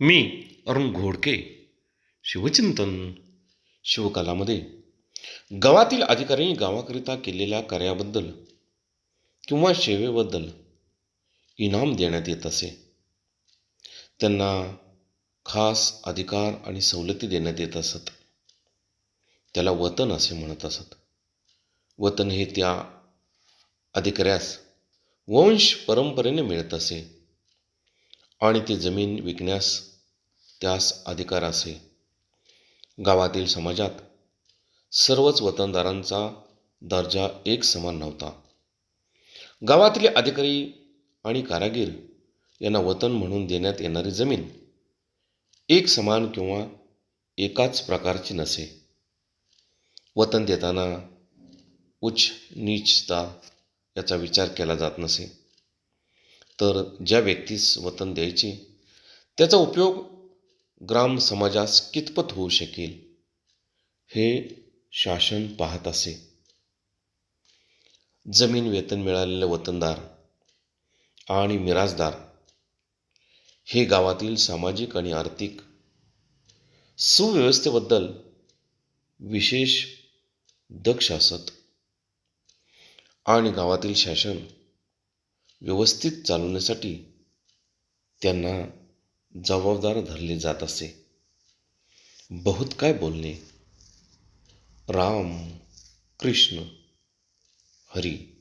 मी अरुण घोडके शिवचिंतन शिवकालामध्ये. गावातील अधिकाऱ्यांनी गावाकरिता केलेल्या कार्याबद्दल किंवा सेवेबद्दल इनाम देण्यात येत असे. त्यांना खास अधिकार आणि सवलती देण्यात येत असत. त्याला वतन असे म्हणत असत. वतन हे त्या अधिकाऱ्यास वंश परंपरेने मिळत असे. आणि ती जमीन विकण्यास त्यास अधिकार असे. गावातील समाजात सर्वच वतनदारांचा दर्जा एक समान नव्हता. गावातील अधिकारी आणि कारागीर यांना वतन म्हणून देण्यात येणारी जमीन एक समान किंवा एकाच प्रकारची नसे. वतन देताना उच्च नीचता याचा विचार केला जात नसे. तर ज्या व्यक्तीस वतन द्यायचे त्याचा उपयोग ग्राम समाजास कितपत होऊ शकेल हे शासन पाहत असे. जमीन वेतन मिळालेले वतनदार आणि मिराजदार हे गावातील सामाजिक आणि आर्थिक सुव्यवस्थेबद्दल विशेष दक्ष असत. आणि गावातील शासन व्यवस्थित चालवण्यासाठी त्यांना जबाबदार धरले जात असे. बहुत काय बोलणे? राम कृष्ण हरी.